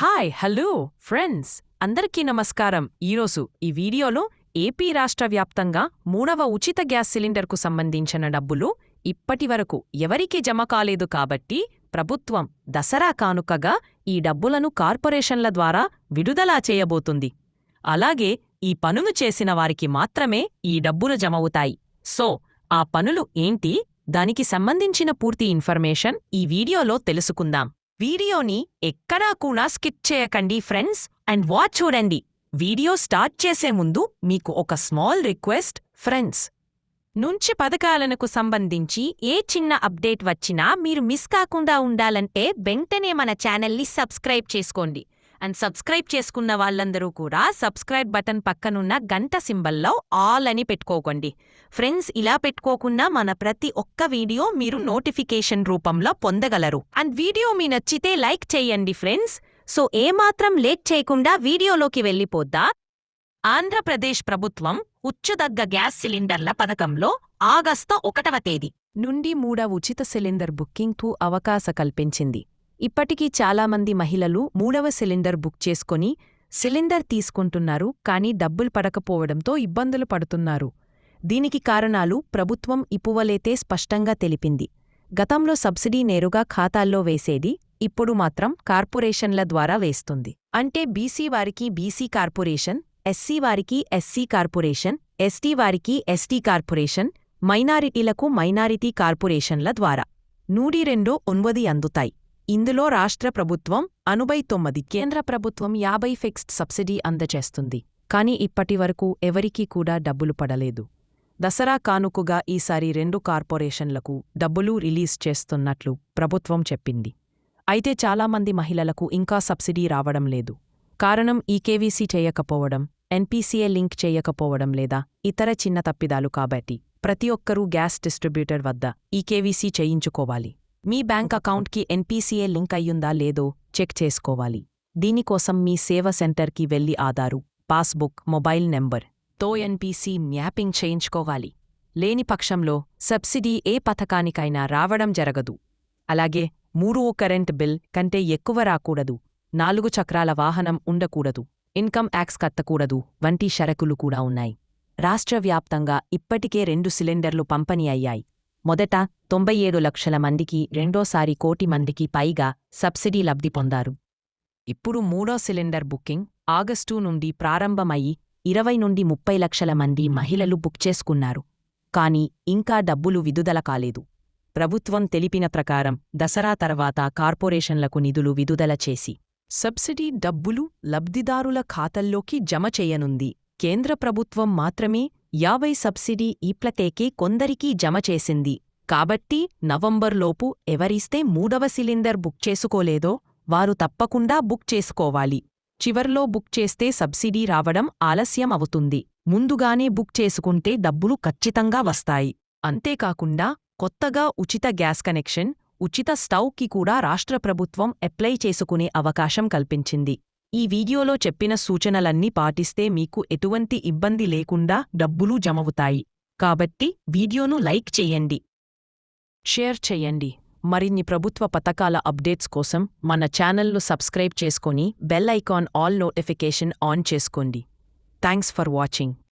Hi hello friends. అందరికీ నమస్కారం. ఈరోజు ఈ వీడియోలో ఏపీ రాష్ట్ర వ్యాప్తంగా మూడవ ఉచిత గ్యాస్ సిలిండర్కు సంబంధించిన డబ్బులు ఇప్పటివరకు ఎవరికీ జమ కాలేదు కాబట్టి ప్రభుత్వం దసరా కానుకగా ఈ డబ్బులను కార్పొరేషన్ల ద్వారా విడుదల చేయబోతుంది. అలాగే ఈ పనులు చేసిన వారికి మాత్రమే ఈ డబ్బులు జమవుతాయి సో ఆ పనులు ఏంటి? దానికి సంబంధించిన పూర్తి ఇన్ఫర్మేషన్ ఈ వీడియోలో తెలుసుకుందాం. వీడియోని ఎక్కడా కూడా స్కిప్ చేయకండి ఫ్రెండ్స్. అండ్ వాచ్ చూడండి. వీడియో స్టార్ట్ చేసే ముందు మీకు ఒక స్మాల్ రిక్వెస్ట్ ఫ్రెండ్స్. నుంచి పథకాలకు సంబంధించి ఏ చిన్న అప్డేట్ వచ్చినా మీరు మిస్ కాకుండా ఉండాలంటే వెంటనే మన ఛానల్ని సబ్స్క్రైబ్ చేసుకోండి. అండ్ సబ్స్క్రైబ్ చేసుకున్న వాళ్ళందరూ కూడా సబ్స్క్రైబ్ బటన్ పక్కనున్న గంట సింబల్లో ఆల్ అని పెట్టుకోకండి. ఫ్రెండ్స్ ఇలా పెట్టుకోకుండా మన ప్రతి ఒక్క వీడియో మీరు నోటిఫికేషన్ రూపంలో పొందగలరు. అండ్ వీడియో మీ నచ్చితే లైక్ చేయండి ఫ్రెండ్స్. సో ఏమాత్రం లేట్ చేయకుండా వీడియోలోకి వెళ్ళిపోద్దా? ఆంధ్రప్రదేశ్ ప్రభుత్వం ఉచ్చుదగ్గ గ్యాస్ సిలిండర్ల పథకంలో ఆగస్టు ఒకటవ తేదీ నుండి మూడవ ఉచిత సిలిండర్ బుకింగ్కు అవకాశ కల్పించింది. ఇప్పటికీ చాలామంది మహిళలు మూడవ సిలిండర్ బుక్ చేసుకొని సిలిండర్ తీసుకుంటున్నారు కానీ డబ్బులు పడకపోవడంతో ఇబ్బందులు పడుతున్నారు. దీనికి కారణాలు ప్రభుత్వం ఇపువలేతే స్పష్టంగా తెలిపింది. గతంలో సబ్సిడీ నేరుగా ఖాతాల్లో వేసేది ఇప్పుడు మాత్రం కార్పొరేషన్ల ద్వారా వేస్తుంది. అంటే బీసీ వారికి బీసీ కార్పొరేషన్ ఎస్సీ వారికి ఎస్సీ కార్పొరేషన్ ఎస్టీ వారికి ఎస్టీ కార్పొరేషన్ మైనారిటీలకు మైనారిటీ కార్పొరేషన్ల ద్వారా. నూడి రెండో ఒన్వది అందుతాయి. ఇందులో రాష్ట్ర ప్రభుత్వం అనుభై తొమ్మిది కేంద్ర ప్రభుత్వం యాభై ఫిక్స్డ్ సబ్సిడీ అందజేస్తుంది. కానీ ఇప్పటివరకు ఎవరికీ కూడా డబ్బులు పడలేదు. దసరా కానుకగా ఈసారి రెండు కార్పొరేషన్లకు డబ్బులు రిలీజ్ చేస్తున్నట్లు ప్రభుత్వం చెప్పింది. అయితే చాలామంది మహిళలకు ఇంకా సబ్సిడీ రావడం లేదు. కారణం ఈకేవీసీ చేయకపోవడం ఎన్పీసీఏ లింక్ చేయకపోవడం లేదా ఇతర చిన్న తప్పిదాలు కాబట్టి ప్రతి ఒక్కరూ గ్యాస్ డిస్ట్రిబ్యూటర్ వద్ద ఈకేవీసీ చేయించుకోవాలి. మీ బ్యాంక్ అకౌంట్కి ఎన్పీసీఏ లింక్ అయ్యుందా లేదో చెక్ చేసుకోవాలి. దీనికోసం మీ సేవ సెంటర్కి వెళ్ళి ఆధారు పాస్బుక్ మొబైల్ నెంబర్తో ఎన్పీసీ మ్యాపింగ్ చేయించుకోవాలి. లేని పక్షంలో సబ్సిడీ ఏ పథకానికైనా రావడం జరగదు. అలాగే మూడు కరెంట్ బిల్ కంటే ఎక్కువ రాకూడదు. నాలుగు చక్రాల వాహనం ఉండకూడదు. ఇన్కమ్ యాక్స్ కత్తకూడదు వంటి షరకులు కూడా ఉన్నాయి. రాష్ట్ర వ్యాప్తంగా ఇప్పటికే రెండు సిలిండర్లు పంపిణీ అయ్యాయి. మొదట తొంభై ఏడు లక్షల మందికి రెండోసారి కోటి మందికి పైగా సబ్సిడీ లబ్ధి పొందారు. ఇప్పుడు మూడో సిలిండర్ బుకింగ్ ఆగస్టు నుండి ప్రారంభమయ్యి ఇరవై నుండి ముప్పై లక్షల మంది మహిళలు బుక్ చేసుకున్నారు. కానీ ఇంకా డబ్బులు విదుదల కాలేదు. ప్రభుత్వం తెలిపిన ప్రకారం దసరా తర్వాత కార్పొరేషన్లకు నిధులు విడుదల చేసి సబ్సిడీ డబ్బులు లబ్ధిదారుల ఖాతల్లోకి జమ చేయనుంది. కేంద్ర ప్రభుత్వం మాత్రమే యాభై సబ్సిడీ ఈప్లకేకే కొందరికీ జమ చేసింది. కాబట్టి నవంబర్లోపు ఎవరిస్తే మూడవ సిలిండర్ బుక్ చేసుకోలేదో వారు తప్పకుండా బుక్ చేసుకోవాలి. చివర్లో బుక్ చేస్తే సబ్సిడీ రావడం ఆలస్యం అవుతుంది. ముందుగానే బుక్ చేసుకుంటే డబ్బులు ఖచ్చితంగా వస్తాయి. అంతేకాకుండా కొత్తగా ఉచిత గ్యాస్ కనెక్షన్ ఉచిత స్టవ్కి కూడా రాష్ట్ర ప్రభుత్వం అప్లై చేసుకునే అవకాశం కల్పించింది. ఈ వీడియోలో చెప్పిన సూచనలన్నీ పాటిస్తే మీకు ఎటువంటి ఇబ్బంది లేకుండా డబ్బులు జమవుతాయి. కాబట్టి వీడియోను లైక్ చేయండి. షేర్ చెయ్యండి మరిన్ని ప్రభుత్వ పథకాల అప్డేట్స్ కోసం మన ఛానల్ను సబ్స్క్రైబ్ చేసుకొని bell icon all notification on చేసుకోండి. Thanks for watching.